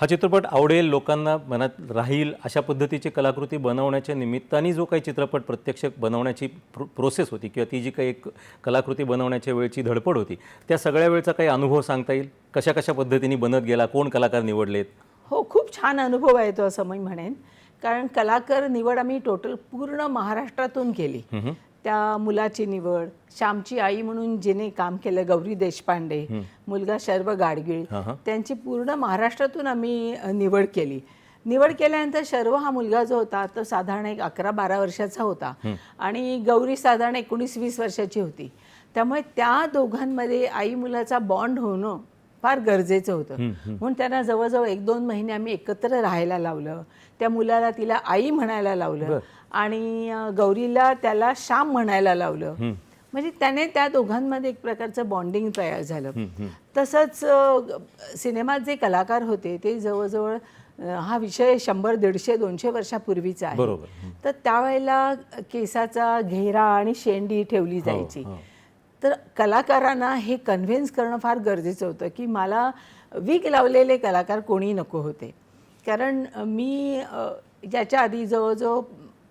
हा चित्रपट आवडेल लोकांना मनात राहील अशा पद्धतीची कलाकृती बनवण्याच्या निमित्ताने जो काही चित्रपट प्रत्यक्ष बनवण्याची प्रो प्रोसेस होती किंवा ती जी काही एक कलाकृती बनवण्याच्या वेळची धडपड होती त्या सगळ्या वेळचा काही अनुभव सांगता येईल? कशा कशा पद्धतीने बनत गेला? कोण कलाकार निवडलेत? हो खूप छान अनुभव आहे तो असं मी म्हणेन. कारण कलाकार निवड आम्ही टोटल पूर्ण महाराष्ट्रातून केली. त्या मुलाची निवड श्यामची आई म्हणून जिने काम केलं गौरी देशपांडे मुलगा शर्व गाडगीळ त्यांची पूर्ण महाराष्ट्रातून आम्ही निवड केली. निवड केल्यानंतर शर्व हा मुलगा जो होता तो साधारण एक अकरा बारा वर्षाचा होता. आणि गौरी साधारण एकोणीस वीस वर्षाची होती. त्यामुळे त्या दोघांमध्ये आई मुलाचा बॉन्ड होणं फार गरजेचं होतं. म्हणून त्यांना जवळजवळ एक दोन महिने आम्ही एकत्र राहायला लावलं. त्या मुलाला तिला आई म्हणायला लावलं आणि गौरीला त्याला श्याम म्हणायला लावलं. म्हणजे त्याने त्या दोघांमध्ये एक प्रकारचं बॉन्डिंग तयार झालं. तसंच सिनेमात जे कलाकार होते ते जवळजवळ हा विषय शंभर दीडशे दोनशे वर्षापूर्वीचा आहे. तर त्यावेळेला केसाचा घेरा आणि शेंडी ठेवली जायची. तर कलाकारांना हे कन्व्हिन्स करणं फार गरजेचं होतं की मला वीक लावलेले कलाकार कोणी नको होते. कारण मी अ, याच्या आधी जवळजवळ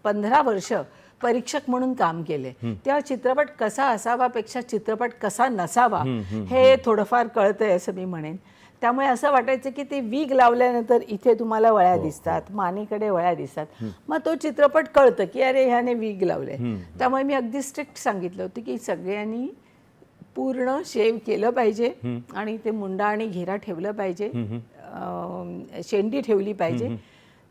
पंधरा वर्ष परीक्षक म्हणून काम केले. तेव्हा चित्रपट कसा असावापेक्षा चित्रपट कसा नसावा हे थोडंफार कळतंय असं मी म्हणेन. त्यामुळे असं वाटायचं की ते वीग लावल्यानंतर इथे तुम्हाला वळ्या दिसतात मानेकडे वळ्या दिसतात. मग तो चित्रपट कळतं की अरे ह्याने वीग लावले त्यामुळे मी अगदी स्ट्रिक्ट सांगितलं होतं की सगळ्यांनी पूर्ण शेव केलं पाहिजे आणि ते मुंडा आणि घेरा ठेवलं पाहिजे. शेंडी ठेवली पाहिजे.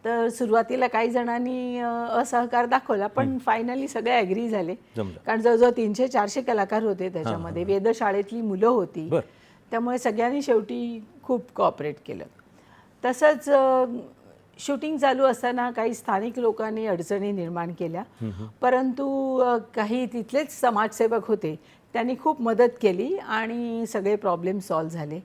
तर सुरुवातीला काही जणांनी असहकार दाखवला पण फायनली सगळे ॲग्री झाले. कारण जवळजवळ तीनशे चारशे कलाकार होते त्याच्यामध्ये. वेधशाळेतली मुलं होती. त्यामुळे सगळ्यांनी शेवटी खूप कॉपरेट केलं. तसंच शूटिंग चालू असताना काही स्थानिक लोकांनी अडचणी निर्माण केल्या. परंतु काही तिथलेच समाजसेवक होते. त्यांनी खूप मदत केली आणि सगळे प्रॉब्लेम सॉल्व्ह झाले.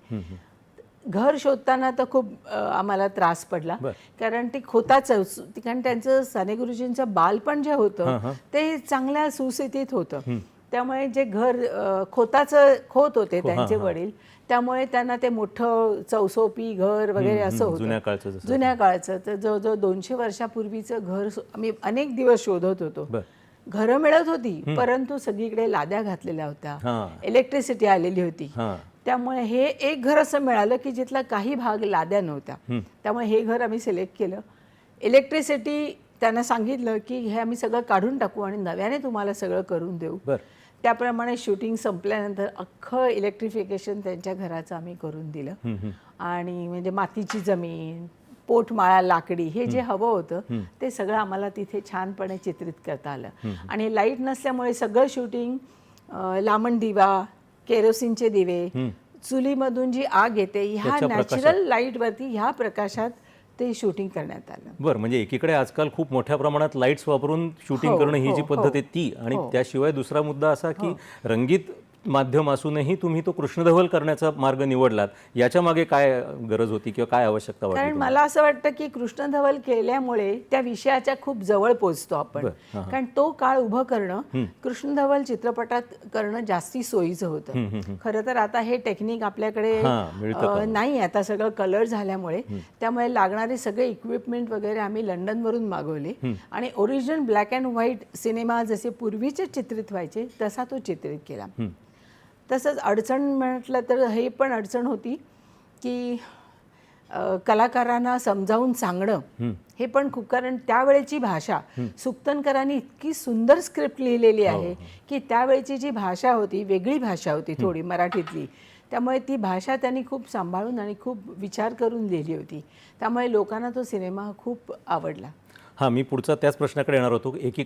घर शोधताना तर खूप आम्हाला त्रास पडला. कारण ते खोताच कारण त्यांचं साने गुरुजींचं बालपण जे होतं ते चांगल्या सुस्थितीत होतं. त्यामुळे जे घर खोताचं खोत होते त्यांचे वडील त्यामुळे त्यांना ते मोठं चौसोपी घर वगैरे असं होतं. जुन्या काळचं जसं. जुन्या काळचं. तर जवळजवळ दोनशे वर्षापूर्वीचं घर आम्ही अनेक दिवस शोधत होतो. घरं मिळत होती परंतु सगळीकडे लाद्या घातलेल्या. होत्या. इलेक्ट्रिसिटी आलेली होती. त्यामुळे हे एक घर असं मिळालं की जिथला काही भाग लाद्या नव्हत्या. त्यामुळे हे घर आम्ही सिलेक्ट केलं. इलेक्ट्रिसिटी त्यांना सांगितलं की हे आम्ही सगळं काढून टाकू आणि नव्याने तुम्हाला सगळं करून देऊ. बर. त्याप्रमाणे शूटिंग संपल्यानंतर अख्खं इलेक्ट्रिफिकेशन त्यांच्या घराचं आम्ही करून दिलं. आणि म्हणजे मातीची जमीन पोटमाळा लाकडी हे जे हवं होतं ते सगळं आम्हाला तिथे छानपणे चित्रित करता आलं. आणि लाइट नसल्यामुळे सगळं शूटिंग लामण दिवा केरोसिनचे दिवे चुलीमधून जी आग येते ह्या. नॅचरल लाईटवरती ह्या प्रकाशात ते शूटिंग करण्यात आलं बर म्हणजे एकीकडे आजकाल खूप मोठ्या प्रमाणात लाईट्स वापरून शूटिंग हो, करणं ही जी हो, पद्धत हो. आहे ती आणि त्याशिवाय दुसरा मुद्दा असा की रंगीत माध्यम असूनही तुम्ही तो कृष्णधवल करण्याचा मार्ग निवडलात. याच्या मागे काय गरज होती किंवा काय आवश्यकता वाटली कारण मला असं वाटतं की कृष्णधवल केल्यामुळे त्या विषयाच्या खूप जवळ पोचतो आपण. कारण तो काळ उभं करणं कृष्णधवल चित्रपटात करणं जास्ती सोयीचं होतं. खरं तर आता हे टेक्निक आपल्याकडे नाही आता सगळं कलर झाल्यामुळे त्यामुळे लागणारे सगळे इक्विपमेंट वगैरे आम्ही लंडनवरून मागवले. आणि original black and white cinema जसे पूर्वीचे चित्रित व्हायचे तसा तो चित्रित केला. तसंच अडचण म्हटलं तर हे पण अडचण होती की कलाकारांना समजावून सांगणं हे. पण खूप कारण त्यावेळेची भाषा सुक्तनकरांनी इतकी सुंदर स्क्रिप्ट लिहिलेली आहे की त्यावेळची जी भाषा होती वेगळी भाषा होती थोडी मराठीतली. त्यामुळे ती भाषा त्यांनी खूप सांभाळून आणि खूप विचार करून लिहिली होती. त्यामुळे लोकांना तो सिनेमा खूप आवडला. हां मी पुढचा त्याच प्रश्नाकडे येणार होतो. एकी